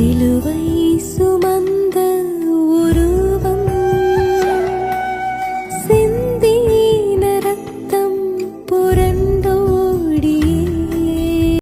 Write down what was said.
సిలువై Suma